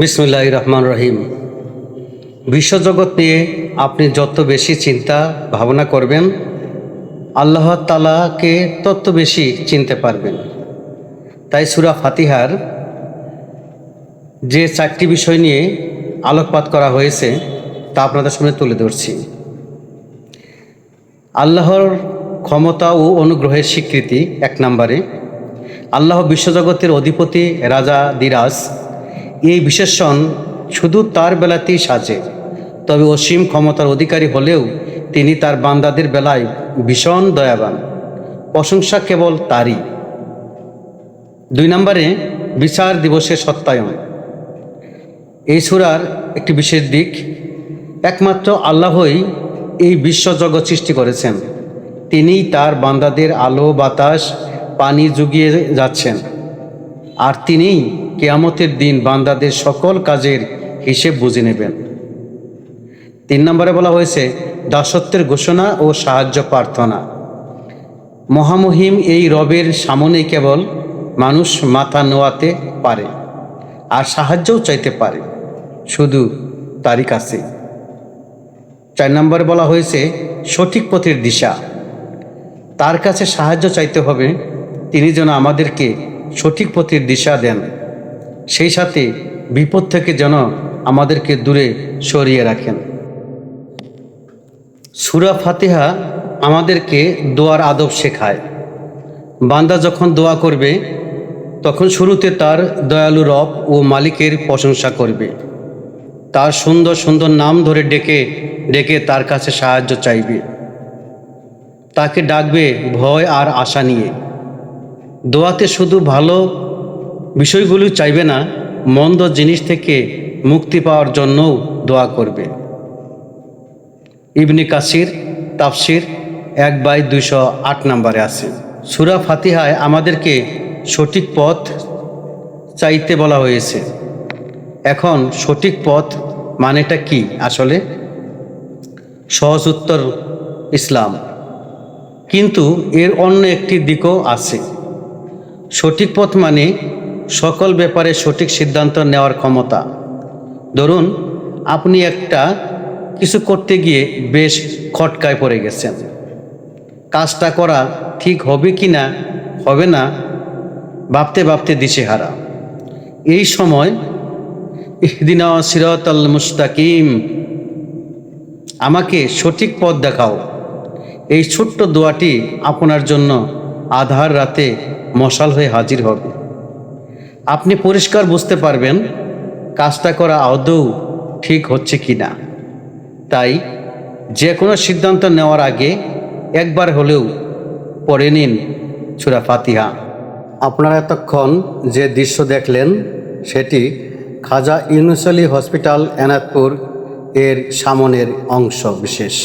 বিসমুল্লাহ রহমান রহিম বিশ্বজগৎ নিয়ে আপনি যত বেশি চিন্তা, ভাবনা করবেন, আল্লাহ তালাকে তত বেশি চিনতে পারবেন। তাই সুরা ফাতিহার যে চারটি বিষয় নিয়ে আলোকপাত করা হয়েছে, তা আপনাদের সামনে তুলে ধরছি। আল্লাহর ক্ষমতা ও অনুগ্রহের স্বীকৃতি এক নম্বরে। আল্লাহ বিশ্বজগতের অধিপতি, রাজা, দিরাজ এই বিশেষণ শুধু তার বেলাতেই সাজে। তবে অসীম ক্ষমতার অধিকারী হলেও তিনি তার বান্দাদের বেলায় ভীষণ দয়াবান। প্রশংসা কেবল তারই। দুই নম্বরে, বিচার দিবসের সত্যায়ন। এই সুরার একটি বিশেষ দিক, একমাত্র আল্লাহই এই বিশ্বজগৎ সৃষ্টি করেছেন। তিনিই তার বান্দাদের আলো, বাতাস, পানি জুগিয়ে যাচ্ছেন। আর তিনিই কেয়ামতের দিন বান্দাদের সকল কাজের হিসেব বুঝে নেবেন। তিন নম্বরে বলা হয়েছে, দাসত্বের ঘোষণা ও সাহায্য প্রার্থনা। মহামহিম এই রবের সামনেই কেবল মানুষ মাথা নোয়াতে পারে আর সাহায্যও চাইতে পারে, শুধু তারই কাছে। চার নম্বরে বলা হয়েছে, সঠিক পথের দিশা। তার কাছে সাহায্য চাইতে হবে, তিনি যেন আমাদেরকে সঠিক পথের দিশা দেন। সেই সাথে বিপদ থেকে যেন আমাদেরকে দূরে সরিয়ে রাখেন। সুরা ফাতিহা আমাদেরকে দোয়ার আদব শেখায়। বান্দা যখন দোয়া করবে, তখন শুরুতে তার দয়ালু রব ও মালিকের প্রশংসা করবে। তার সুন্দর সুন্দর নাম ধরে ডেকে ডেকে তার কাছে সাহায্য চাইবে। তাকে ডাকবে ভয় আর আশা নিয়ে। দোয়াতে শুধু ভালো বিষয়গুলো চাইবে না, মন্দ জিনিস থেকে মুক্তি পাওয়ার জন্যও দোয়া করবে। ইবনি কাসির তাফসির এক বাই দুইশো আট নম্বরে আছে। সুরা ফাতিহায় আমাদেরকে সঠিক পথ চাইতে বলা হয়েছে। এখন সঠিক পথ মানেটা কি আসলে? সহজ উত্তর, ইসলাম। কিন্তু এর অন্য একটি দিকও আছে। সঠিক পথ মানে সকল ব্যাপারে সঠিক সিদ্ধান্ত নেওয়ার ক্ষমতা। ধরুন, আপনি একটা কিছু করতে গিয়ে বেশ খটকায় পড়ে গেছেন। কাজটা করা ঠিক হবে কি না, হবে না, ভাবতে ভাবতে দিশেহারা। এই সময় ইহদিনা আল মুস্তাকিম, আমাকে সঠিক পথ দেখাও। এই ছোট্ট দোয়াটি আপনার জন্য আধার রাতে মশাল হয়ে হাজির হবে। আপনি পরিষ্কার বুঝতে পারবেন কাজটা করা আদৌ ঠিক হচ্ছে কি না তাই যে কোনো সিদ্ধান্ত নেওয়ার আগে একবার হলেও পড়ে নিন সুরা ফাতিহা। আপনারা এতক্ষণ যে দৃশ্য দেখলেন, সেটি খাজা ইউনুস আলী হসপিটাল এনাদপুর এর সামনের অংশ বিশেষ।